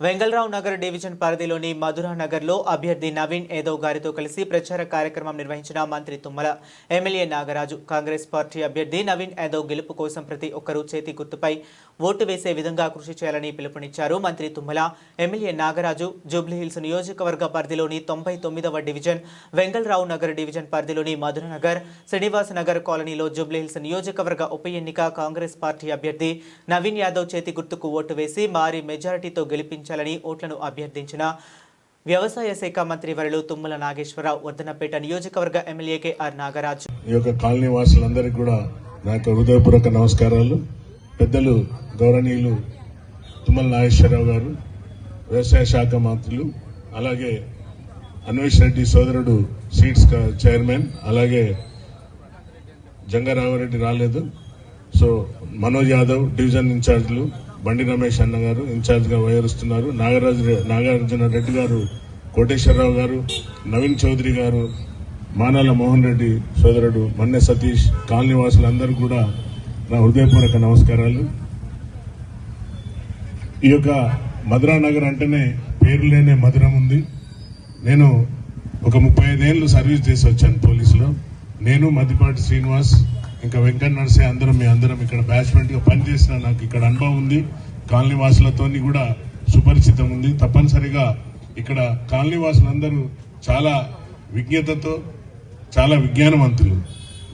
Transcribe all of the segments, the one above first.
Vengala Rao Nagar division పరిధిలోని మధురా నగర్లో అభ్యర్థి నవీన్ యాదవ్ గారితో కలిసి ప్రచార కార్యక్రమం నిర్వహించిన మంత్రి Tummala MLA Nagaraju. Congress party అభ్యర్థి నవీన్ యాదవ్ గెలుపు కోసం ప్రతి ఒక్కరూ చేతి గుర్తుపై ఓటు వేసే విధంగా కృషి చేయాలని పిలుపునిచ్చారు మంత్రి తుమ్మల ఎమ్మెల్యే నాగరాజు. జూబ్లీహిల్స్ నియోజకవర్గ పరిధిలోని తొంభై తొమ్మిదవ డివిజన్ వెంగళరావు నగర్ డివిజన్ పరిధిలోని మధుర నగర్ శ్రీనివాస్ నగర్ కాలనీలో జూబ్లీహిల్స్ నియోజకవర్గ ఉప ఎన్నిక కాంగ్రెస్ పార్టీ అభ్యర్థి నవీన్ యాదవ్ చేతి గుర్తుకు ఓటు వేసి భారీ మెజారిటీతో గెలిపించాలని ఓట్లను అభ్యర్థించిన వ్యవసాయ శాఖ మంత్రి వరలు తుమ్మల నాగేశ్వరరావు వర్ధనపేట నియోజకవర్గ ఎమ్మెల్యే కేఆర్ నాగరాజు. ఈ యొక్క కాలనీ వాసులందరికీ కూడా నా యొక్క హృదయపూర్వక నమస్కారాలు. పెద్దలు గౌరవనీయులు తుమ్మల నాగేశ్వరరావు గారు వ్యవసాయ శాఖ మంత్రులు అలాగే అన్వేష్ రెడ్డి సోదరుడు సీట్స్ చైర్మన్ అలాగే జంగారామరెడ్డి రాలేదు. సో మనోజ్ యాదవ్ డివిజన్ ఇన్ఛార్జ్లు బండి రమేష్ అన్న గారు ఇన్ఛార్జ్గా వ్యవహరిస్తున్నారు. నాగరాజు నాగార్జున రెడ్డి గారు కోటేశ్వరరావు గారు నవీన్ చౌదరి గారు మానాల మోహన్ రెడ్డి సోదరుడు మన్నె సతీష్ కాలనీవాసులందరూ కూడా నా హృదయపూర్వక నమస్కారాలు. ఈ యొక్క మధురా నగర్ అంటేనే పేరు లేనే మధురం ఉంది. నేను ఒక ముప్పై ఐదేళ్ళు సర్వీస్ చేసి వచ్చాను పోలీసులో. నేను మద్దిపాటి శ్రీనివాస్ ఇంకా వెంకట నరసయ్య అందరం మీ అందరం ఇక్కడ బ్యాచ్మెంట్గా పనిచేసిన నాకు ఇక్కడ అనుభవం ఉంది. కాలనీ వాసులతో కూడా సుపరిచితం ఉంది. తప్పనిసరిగా ఇక్కడ కాలనీ వాసులందరూ చాలా విజ్ఞతతో చాలా విజ్ఞానవంతులు.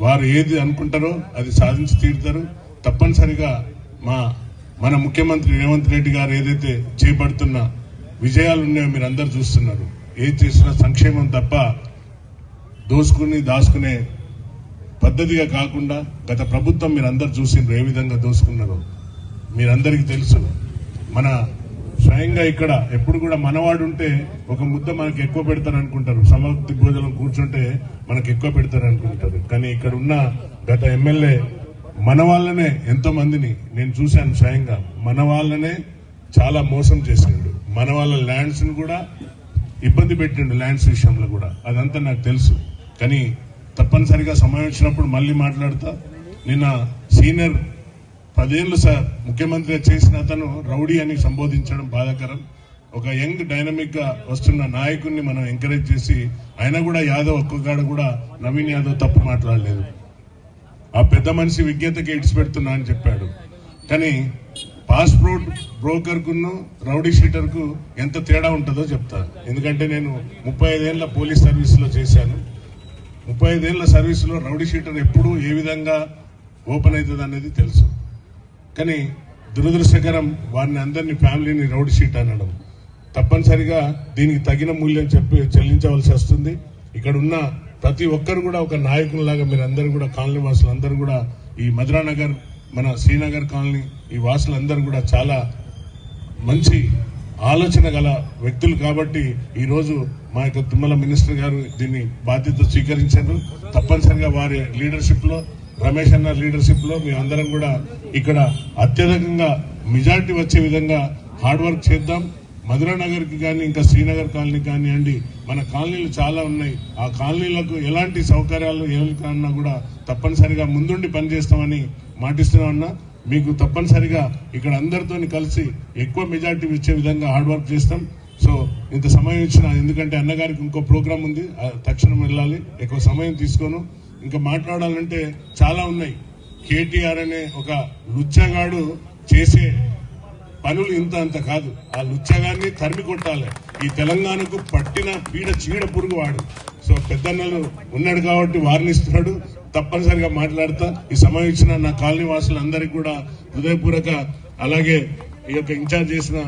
వారు ఏది అనుకుంటారో అది సాధించి తీరుతారు. తప్పనిసరిగా మా మన ముఖ్యమంత్రి రేవంత్ రెడ్డి గారు ఏదైతే చేపడుతున్న విజయాలు ఉన్నాయో మీరు అందరు చూస్తున్నారు. ఏది చేసినా సంక్షేమం తప్ప దోసుకుని దాచుకునే పద్ధతిగా కాకుండా గత ప్రభుత్వం మీరందరు చూసిండ్రు ఏ విధంగా దోసుకున్నారో మీరందరికీ తెలుసు. మన స్వయంగా ఇక్కడ ఎప్పుడు కూడా మనవాడు ఉంటే ఒక ముద్ద మనకి ఎక్కువ పెడతారు అనుకుంటారు సమక్తి భోజనం కూర్చుంటే మనకి ఎక్కువ పెడతారు అనుకుంటారు కానీ ఇక్కడ ఉన్న గత ఎమ్మెల్యే మన వాళ్ళనే ఎంతో మందిని నేను చూశాను స్వయంగా. మన వాళ్ళనే చాలా మోసం చేసిండు. మన వాళ్ళ ల్యాండ్స్ని కూడా ఇబ్బంది పెట్టిండు ల్యాండ్స్ విషయంలో కూడా. అదంతా నాకు తెలుసు. కానీ తప్పనిసరిగా సమయం వచ్చినప్పుడు మళ్ళీ మాట్లాడతా. నిన్న సీనియర్ పదేళ్ళు సార్ ముఖ్యమంత్రి చేసిన అతను రౌడీ అని సంబోధించడం బాధాకరం. ఒక యంగ్ డైనమిక్గా వస్తున్న నాయకుడిని మనం ఎంకరేజ్ చేసి ఆయన కూడా యాదవ్ ఒక్కగాడ కూడా నవీన్ యాదవ్ తప్పు మాట్లాడలేదు. ఆ పెద్ద మనిషి విజ్ఞతకి ఇడిచి పెడుతున్నా అని చెప్పాడు. కానీ పాస్పోర్ట్ బ్రోకర్కును రౌడీ షీటర్కు ఎంత తేడా ఉంటుందో చెప్తాను. ఎందుకంటే నేను ముప్పై ఐదేళ్ళ పోలీస్ సర్వీస్లో చేశాను. ముప్పై ఐదేళ్ళ సర్వీసులో రౌడీ షీటర్ ఎప్పుడు ఏ విధంగా ఓపెన్ అవుతుంది అనేది తెలుసు. కానీ దురదృష్టకరం వారిని అందరినీ ఫ్యామిలీని రౌడీ షీట్ అనడం. తప్పనిసరిగా దీనికి తగిన మూల్యం చెప్పి చెల్లించవలసి వస్తుంది. ఇక్కడ ఉన్న ప్రతి ఒక్కరు కూడా ఒక నాయకునిలాగా మీరు అందరూ కూడా కాలనీ వాసులందరూ కూడా ఈ మధురానగర్ మన శ్రీనగర్ కాలనీ ఈ వాసులందరూ కూడా చాలా మంచి ఆలోచన గల వ్యక్తులు కాబట్టి ఈరోజు మా యొక్క తుమ్మల మినిస్టర్ గారు దీన్ని బాధ్యత స్వీకరించారు. తప్పనిసరిగా వారి లీడర్షిప్లో రమేష్ అన్న లీడర్షిప్లో మేము అందరం కూడా ఇక్కడ అత్యధికంగా మెజార్టీ వచ్చే విధంగా హార్డ్ వర్క్ చేద్దాం. మధురా నగర్కి కానీ ఇంకా శ్రీనగర్ కాలనీ కానివ్వండి మన కాలనీలు చాలా ఉన్నాయి. ఆ కాలనీలకు ఎలాంటి సౌకర్యాలు ఏమైనా కూడా తప్పనిసరిగా ముందుండి పనిచేస్తామని మాటిస్తున్నామన్నా మీకు తప్పనిసరిగా ఇక్కడ అందరితో కలిసి ఎక్కువ మెజార్టీ ఇచ్చే విధంగా హార్డ్ వర్క్ చేస్తాం. సో ఇంత సమయం ఇచ్చిన ఎందుకంటే అన్నగారికి ఇంకో ప్రోగ్రామ్ ఉంది తక్షణం వెళ్ళాలి ఎక్కువ సమయం తీసుకోను. ఇంకా మాట్లాడాలంటే చాలా ఉన్నాయి. కేటీఆర్ అనే ఒక లుచ్చగాడు చేసే పనులు ఇంత అంత కాదు. ఆ లుచ్చగాన్ని తరిమి కొట్టాలి. ఈ తెలంగాణకు పట్టిన పీడ చీడ పురుగు వాడు. సో పెద్దన్నలు ఉన్నాడు కాబట్టి వారినిస్తున్నాడు తప్పనిసరిగా మాట్లాడతా. ఈ సమయం ఇచ్చిన నా కాలనీ వాసులందరికీ కూడా హృదయపూర్వక అలాగే ఈ యొక్క ఇన్ఛార్జ్ చేసిన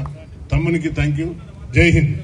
తమ్మునికి థ్యాంక్ యూ జై హింద్.